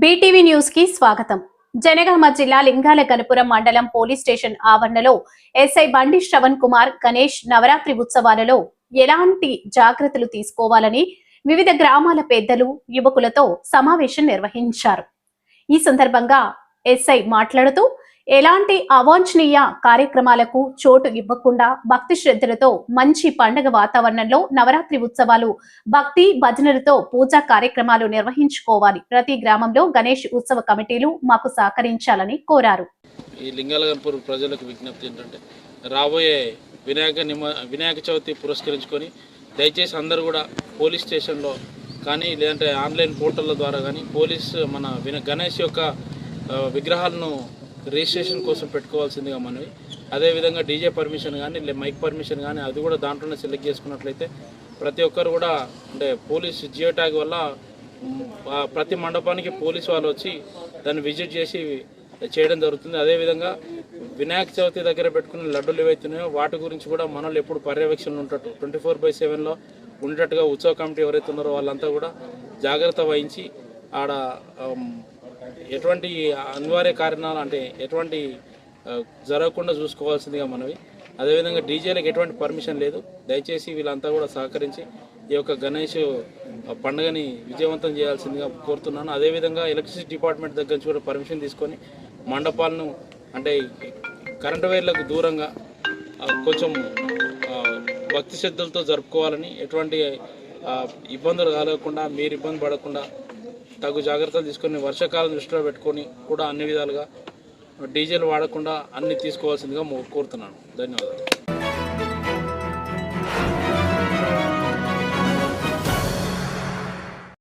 BTV న్యూస్కి స్వాగతం. జనగామ జిల్లా లింగాల కనుపురం మండలం పోలీస్ స్టేషన్ ఆవరణలో ఎస్ఐ బండి శ్రవణ్ కుమార్ గణేష్ నవరాత్రి ఉత్సవాలలో ఎలాంటి జాగ్రత్తలు తీసుకోవాలని వివిధ గ్రామాల పెద్దలు యువకులతో సమావేశం నిర్వహించారు. ఈ సందర్భంగా ఎస్ఐ మాట్లాడుతూ ఎలాంటి అవాంఛనీయ కార్యక్రమాలకు చోటు ఇవ్వకుండా భక్తి శ్రద్ధలతో మంచి పండగ వాతావరణంలో నవరాత్రి ఉత్సవాలు భక్తి భజనలతో పూజా కార్యక్రమాలు నిర్వహించుకోవాలి. ప్రతి గ్రామంలో గణేష్ ఉత్సవ కమిటీలు మాకు సహకరించాలని కోరారు. ఈ లింగాలగన్పూర్ ప్రజలకు విజ్ఞప్తి ఏంటంటే రాబోయే వినాయక నిమ వినాయక చవితి పురస్కరించుకొని దయచేసి అందరూ కూడా పోలీస్ స్టేషన్లో కానీ లేదంటే ఆన్లైన్ పోర్టల్ల ద్వారా కానీ పోలీస్ మన విన గణేష్ యొక్క విగ్రహాలను రిజిస్ట్రేషన్ కోసం పెట్టుకోవాల్సిందిగా మనవి. అదేవిధంగా డీజే పర్మిషన్ కానీ లే మైక్ పర్మిషన్ కానీ అది కూడా దాంట్లోనే సెలెక్ట్ చేసుకున్నట్లయితే ప్రతి ఒక్కరు కూడా అంటే పోలీస్ జియో ట్యాగ్ వల్ల ప్రతి మండపానికి పోలీస్ వాళ్ళు వచ్చి దాన్ని విజిట్ చేసి చేయడం జరుగుతుంది. అదేవిధంగా వినాయక చవితి దగ్గర పెట్టుకున్న లడ్డూలు ఏవైతున్నాయో వాటి గురించి కూడా మనల్ని ఎప్పుడు పర్యవేక్షణలు ఉంటట్టు ట్వంటీ ఫోర్ బై సెవెన్లో ఉండేటట్టుగా ఉత్సవ కమిటీ ఎవరైతే ఉన్నారో వాళ్ళంతా కూడా జాగ్రత్త వహించి ఆడ ఎటువంటి అనివార్య కారణాలు అంటే ఎటువంటి జరగకుండా చూసుకోవాల్సిందిగా మనవి. అదేవిధంగా డీజేలకు ఎటువంటి పర్మిషన్ లేదు. దయచేసి వీళ్ళంతా కూడా సహకరించి ఈ యొక్క గణేష్ పండుగని విజయవంతం చేయాల్సిందిగా కోరుతున్నాను. అదేవిధంగా ఎలక్ట్రిసిటీ డిపార్ట్మెంట్ దగ్గర నుంచి కూడా పర్మిషన్ తీసుకొని మండపాలను అంటే కరెంటు వైర్లకు దూరంగా కొంచెం భక్తి శ్రద్ధలతో జరుపుకోవాలని ఎటువంటి ఇబ్బందులు కలగకుండా మీరు ఇబ్బంది పడకుండా తగు జాగ్రత్తలు తీసుకొని వర్షాకాలం దృష్టిలో పెట్టుకొని కూడా అన్ని విధాలుగా డీజిల్ వాడకుండా అన్ని తీసుకోవాల్సిందిగా కోరుతున్నాను. ధన్యవాదాలు.